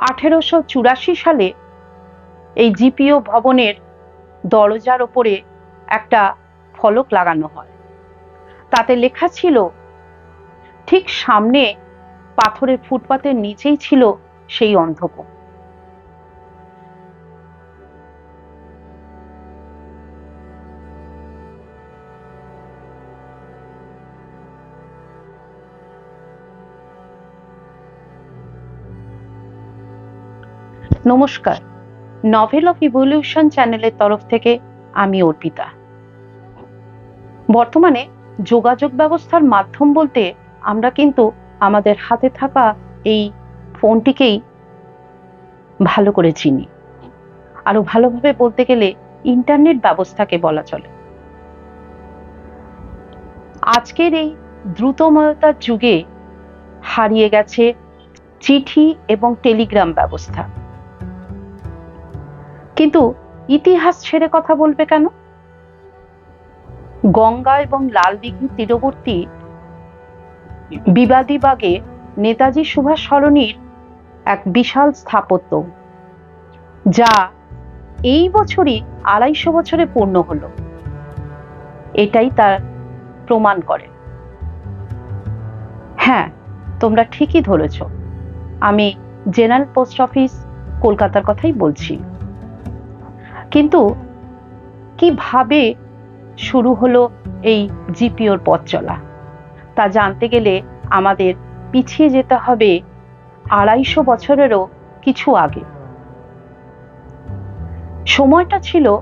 আঠেরোশো চুরাশি সালে এই জিপিও ভবনের দরজার ওপরে একটা ফলক লাগানো হয়। তাতে লেখা ছিল, ঠিক সামনে পাথরের ফুটপাতের নিচেই ছিল সেই অন্ধকূপ নমস্কার। নভেল অফ ইভলিউশন চ্যানেলের তরফ থেকে আমি অর্পিতা। বর্তমানে যোগাযোগ ব্যবস্থার মাধ্যম বলতে আমরা কিন্তু আমাদের হাতে থাকা এই ফোনটিকেই ভালো করে চিনি। আরও ভালোভাবে বলতে গেলে ইন্টারনেট ব্যবস্থাকে বলা চলে। আজকের এই দ্রুতময়তার যুগে হারিয়ে গেছে চিঠি এবং টেলিগ্রাম ব্যবস্থা। কিন্তু ইতিহাস ছেড়ে কথা বলবে কেন? গঙ্গা এবং লাল দিঘির তীরবর্তী বিবাদীবাগে নেতাজি সুভাষ সরণির এক বিশাল স্থাপত্য, যা এই বছরই আড়াইশো বছরে পূর্ণ হলো। এটাই তার প্রমাণ করে। হ্যাঁ তোমরা ঠিকই ধরেছ। আমি জেনারেল পোস্ট অফিস, কলকাতার কথাই বলছি। কিন্তু কীভাবে শুরু হলো এই জিপিওর পথ চলা? তা জানতে গেলে আমাদের পিছিয়ে যেতে হবে আড়াইশো বছরেরও কিছু আগে। সময়টা ছিল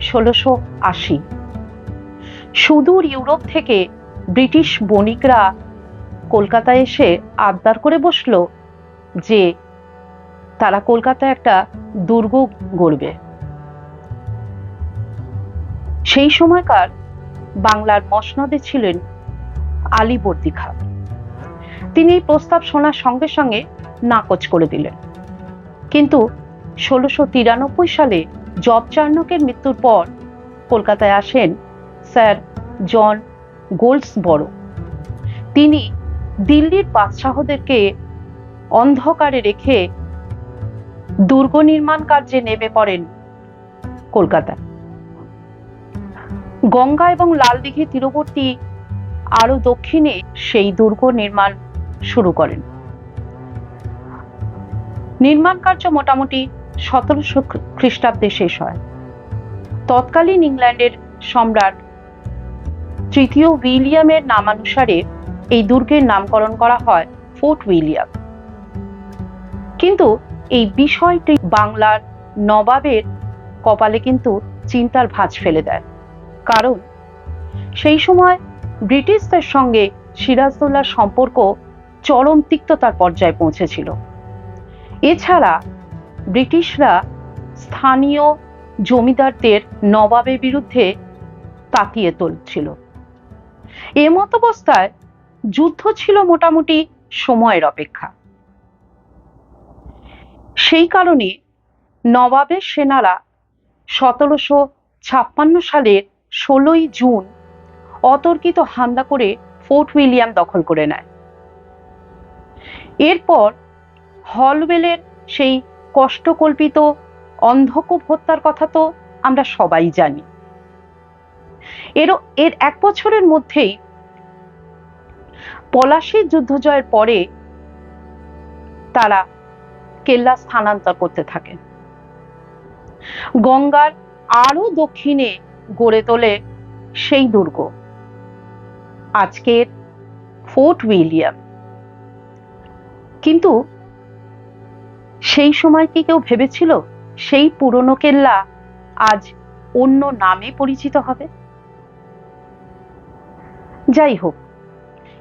ষোলোশো আশি। সুদূর ইউরোপ থেকে ব্রিটিশ বণিকরা কলকাতায় এসে আবদার করে বসল যে তারা কলকাতায় একটা দুর্গ গড়বে। সেই সময়কার বাংলার মসনদে ছিলেন আলীবর্দী খাঁ তিনি এই প্রস্তাব শোনার সঙ্গে সঙ্গে নাকচ করে দিলেন। কিন্তু ষোলোশো তিরানব্বই সালে জব চার্নকের মৃত্যুর পর কলকাতায় আসেন স্যার জন গোল্ডসবরো। তিনি দিল্লির বাদশাহদেরকে অন্ধকারে রেখে দুর্গ নির্মাণ কার্যে নেমে পড়েন কলকাতায়। গঙ্গা এবং লাল দিঘির তীরবর্তী আরও দক্ষিণে সেই দুর্গ নির্মাণ শুরু করেন। নির্মাণ কার্য মোটামুটি সতেরোশো খ্রিস্টাব্দে শেষ হয়। তৎকালীন ইংল্যান্ডের সম্রাট তৃতীয় উইলিয়ামের নামানুসারে এই দুর্গের নামকরণ করা হয় ফোর্ট উইলিয়াম। কিন্তু এই বিষয়টি বাংলার নবাবের কপালে কিন্তু চিন্তার ভাঁজ ফেলে দেয়। কারণ? সেই সময় ব্রিটিশদের সঙ্গে সিরাজদৌল্লার সম্পর্ক চরম তিক্ততার পর্যায়ে পৌঁছেছিল। এছাড়া ব্রিটিশরা স্থানীয় জমিদারদের নবাবের বিরুদ্ধে তাকিয়ে তুলছিল। এমত অবস্থায় যুদ্ধ ছিল মোটামুটি সময়ের অপেক্ষা। সেই কারণে নবাবের সেনারা সতেরোশো ছাপ্পান্ন সালের ষোলোই জুন অতর্কিত হামলা করে ফোর্ট উইলিয়াম দখল করে নেয়। এরপর হলওয়েলের সেই কষ্টকল্পিত অন্ধকূপ হত্যার কথা তো আমরা সবাই জানি। এর এর এক বছরের মধ্যেই পলাশির যুদ্ধ জয়ের পরে তারা কেল্লা স্থানান্তর করতে থাকে। গঙ্গার আরও দক্ষিণে গড়ে তোলে সেই দুর্গ। আজকের ফোর্ট উইলিয়াম। কিন্তু সেই সময় কি কেউ ভেবেছিল সেই পুরনো কেল্লা আজ অন্য নামে পরিচিত হবে? যাই হোক,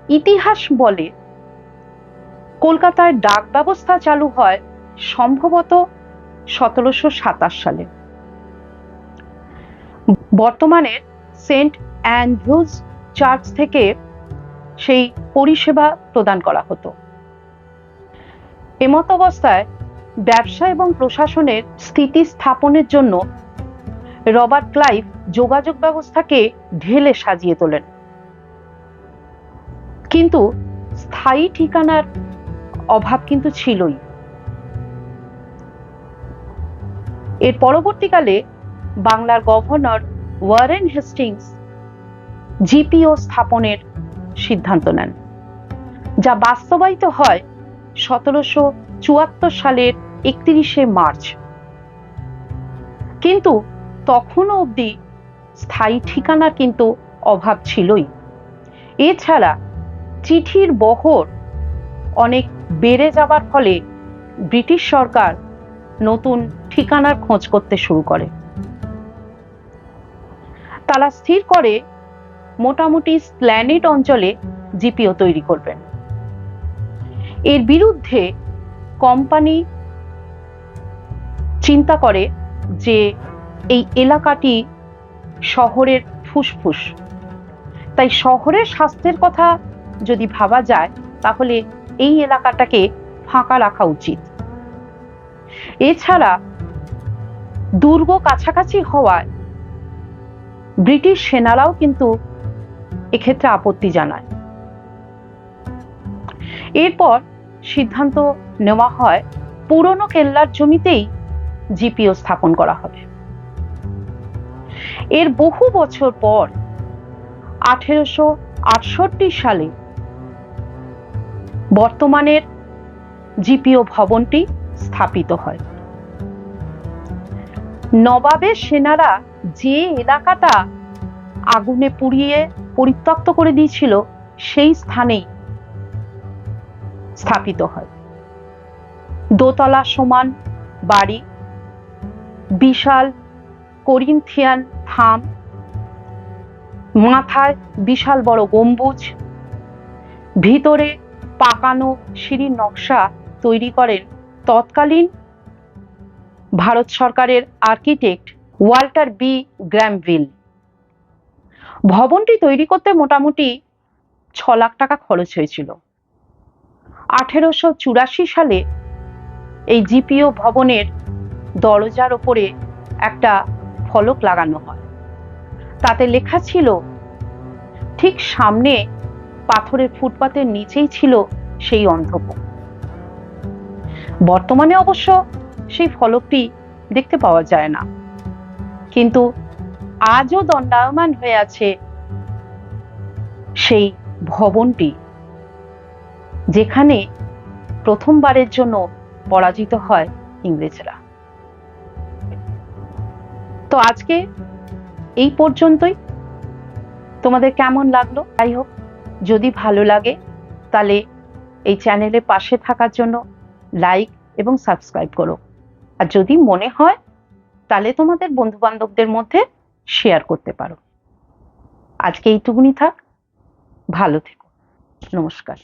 ইতিহাস বলে কলকাতায় ডাক ব্যবস্থা চালু হয় সম্ভবত সতেরোশো সাতাশ সালে। বর্তমানের সেন্ট অ্যান্ড্রুজ চার্চ থেকে সেই পরিষেবা প্রদান করা হতো। এমত অবস্থায় ব্যবসা এবং প্রশাসনের স্থিতি স্থাপনের জন্য রবার্ট ক্লাইভ যোগাযোগ ব্যবস্থাকে ঢেলে সাজিয়ে তোলেন। কিন্তু স্থায়ী ঠিকানার অভাব কিন্তু ছিলই। এর পরবর্তীকালে বাংলার গভর্নর ওয়ারেন হেস্টিংস জিপিও স্থাপনের সিদ্ধান্ত নেন, যা বাস্তবায়িত হয় সতেরোশো চুয়াত্তর সালের একত্রিশে মার্চ। কিন্তু তখনও অবধি স্থায়ী ঠিকানার কিন্তু অভাব ছিলই। এছাড়া চিঠির বহর অনেক বেড়ে যাবার ফলে ব্রিটিশ সরকার নতুন ঠিকানার খোঁজ করতে শুরু করে। তারা স্থির করে মোটামুটি স্প্ল্যানেট অঞ্চলে জিপিও তৈরি করবেন। এর বিরুদ্ধে কোম্পানি চিন্তা করে যে এই এলাকাটি শহরের ফুসফুস। তাই শহরের স্বাস্থ্যের কথা যদি ভাবা যায়, তাহলে এই এলাকাটাকে ফাঁকা রাখা উচিত। এছাড়া দুর্গ কাছাকাছি হওয়ায় ব্রিটিশ সেনারাও কিন্তু এক্ষেত্রে আপত্তি জানায়। এরপর সিদ্ধান্ত নেওয়া হয়, পুরনো কেল্লার জমিতেই জিপিও স্থাপন করা হবে। এর বহু বছর পর আঠেরোশো আটষট্টি সালে বর্তমানের জিপিও ভবনটি স্থাপিত হয়। নবাবের সেনারা যে এলাকাটা আগুনে পুড়িয়ে পরিত্যক্ত করে দিয়েছিল, সেই স্থানেই স্থাপিত হয়। দোতলা সমান বাড়ি, বিশাল করিন্থিয়ান থাম, মাথায় বিশাল বড় গম্বুজ, ভিতরে পাকানো সিঁড়ির নকশা তৈরি করেন তৎকালীন ভারত সরকারের আর্কিটেক্ট ওয়াল্টার বি গ্র্যামভিল। ভবনটি তৈরি করতে মোটামুটি ছ লাখ টাকা খরচ হয়েছিল। আঠেরোশো চুরাশি সালে এই জিপিও ভবনের দরজার ওপরে একটা ফলক লাগানো হয়। তাতে লেখা ছিল, ঠিক সামনে পাথরের ফুটপাতের নিচেই ছিল সেই অন্ধকূপ বর্তমানে অবশ্য সেই ফলকটি দেখতে পাওয়া যায় না। কিন্তু আজও দণ্ডায়মান হয়ে আছে সেই ভবনটি, যেখানে প্রথমবারের জন্য পরাজিত হয় ইংরেজরা। তো আজকে এই পর্যন্তই। তোমাদের কেমন লাগল? যাই হোক, যদি ভালো লাগে, তাহলে এই চ্যানেলের পাশে থাকার জন্য লাইক এবং সাবস্ক্রাইব করো। আর যদি মনে হয় তাহলে তোমাদের বন্ধু বান্ধবদের মধ্যে শেয়ার করতে পারো। আজকে এইটুকুনি থাক। ভালো থেকো। নমস্কার।